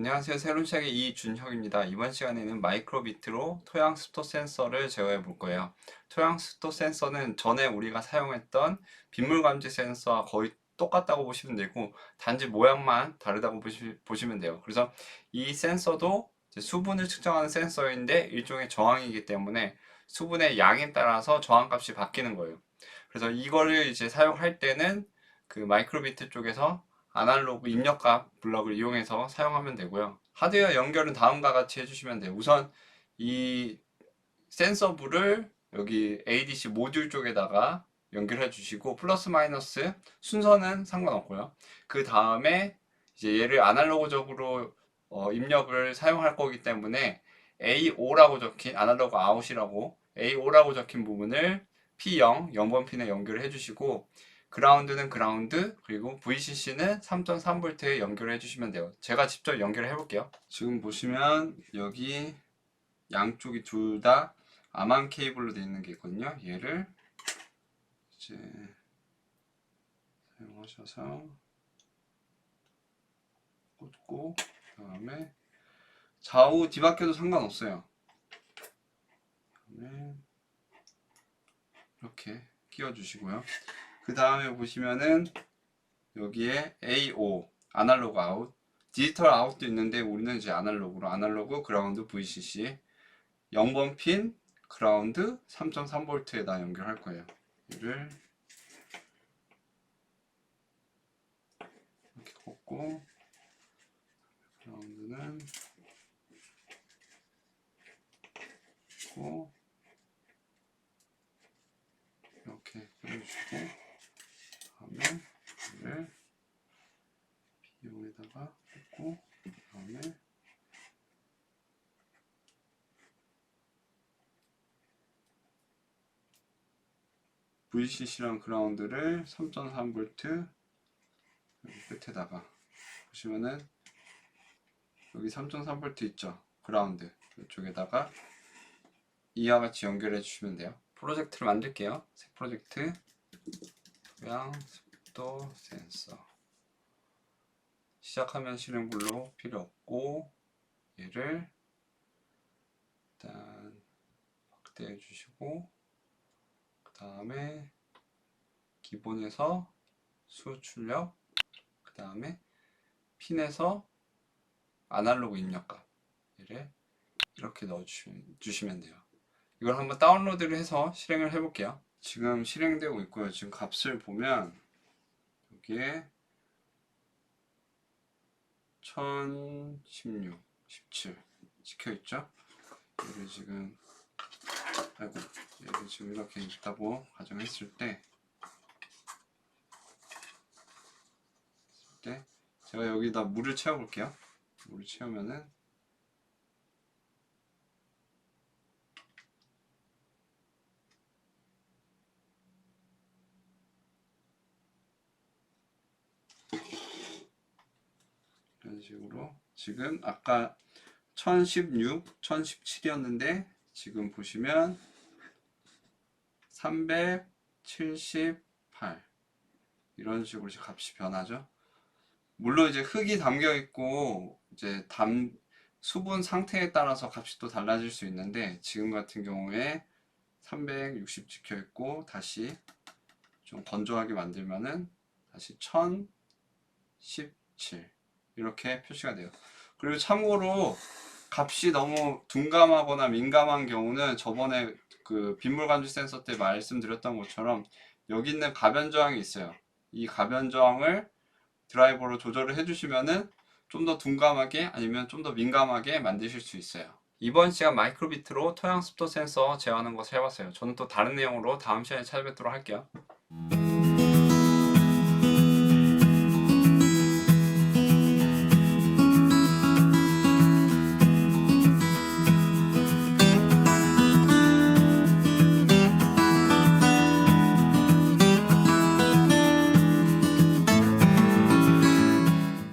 안녕하세요. 새로운 시작의 이준혁입니다. 이번 시간에는 마이크로비트로 토양 습도 센서를 제어해 볼 거예요. 토양 습도 센서는 전에 우리가 사용했던 빗물 감지 센서와 거의 똑같다고 보시면 되고 단지 모양만 다르다고 보시, 보시면 돼요. 그래서 이 센서도 수분을 측정하는 센서인데 일종의 저항이기 때문에 수분의 양에 따라서 저항값이 바뀌는 거예요. 그래서 이거를 이제 사용할 때는 그 마이크로비트 쪽에서 아날로그 입력값 블럭을 이용해서 사용하면 되고요. 하드웨어 연결은 다음과 같이 해주시면 돼요. 우선 이 센서부를 여기 ADC 모듈 쪽에다가 연결해 주시고 플러스 마이너스 순서는 상관없고요. 그 다음에 이제 얘를 아날로그적으로 어, 입력을 사용할 거기 때문에 A5라고 적힌 아날로그 아웃이라고 A5라고 적힌 부분을 P0 0번 핀에 연결해 주시고 그라운드는 그라운드 그리고 VCC는 3.3V에 연결해 주시면 돼요. 제가 직접 연결해 볼게요. 지금 보시면 여기 양쪽이 둘 다 아만 케이블로 되어 있는 게 있거든요. 얘를 이제 사용하셔서 꽂고 그다음에 좌우 뒤바뀌어도 상관없어요. 그다음에 이렇게 끼워 주시고요. 그 다음에 보시면은 여기에 A5 아날로그 아웃 디지털 아웃도 있는데 우리는 이제 아날로그로 아날로그 그라운드 VCC 0번 핀 그라운드 3.3V에다 연결할 거예요. 얘를 이렇게 꽂고 그라운드는 꽂고 이렇게 꽂아주시고 다음에 얘를 비용에다가 꽂고 다음에 VCC랑 그라운드를 3.3V 여기 끝에다가 보시면은 여기 3.3V 있죠? 그라운드 이쪽에다가 이와 같이 연결해 주시면 돼요. 프로젝트를 만들게요. 새 프로젝트. 토양 습도 센서. 시작하면 실행불로 필요 없고 얘를 일단 확대해 주시고 그 다음에 기본에서 수출력 그 다음에 핀에서 아날로그 입력값 얘를 이렇게 넣어 주시면 돼요. 이걸 한번 다운로드를 해서 실행을 해 볼게요. 지금 실행되고 있고요. 지금 값을 보면 여기에 1016, 17 찍혀 있죠? 얘를 지금 아이고 얘를 지금 이렇게 있다고 가정했을 때 때 제가 여기다 물을 채워 볼게요. 물을 채우면은 이런 식으로 지금 아까 1016, 1017이었는데 지금 보시면 378 이런 식으로 이제 값이 변하죠. 물론 이제 흙이 담겨 있고 이제 담 수분 상태에 따라서 값이 또 달라질 수 있는데 지금 같은 경우에 360 찍혀 있고 다시 좀 건조하게 만들면은 다시 1017 이렇게 표시가 돼요. 그리고 참고로 값이 너무 둔감하거나 민감한 경우는 저번에 그 빗물 감지 센서 때 말씀드렸던 것처럼 여기 있는 가변 저항이 있어요. 이 가변 저항을 드라이버로 조절을 해주시면은 좀 더 둔감하게 아니면 좀 더 민감하게 만드실 수 있어요. 이번 시간 마이크로비트로 토양 습도 센서 제어하는 것을 해봤어요. 저는 또 다른 내용으로 다음 시간에 찾아뵙도록 할게요.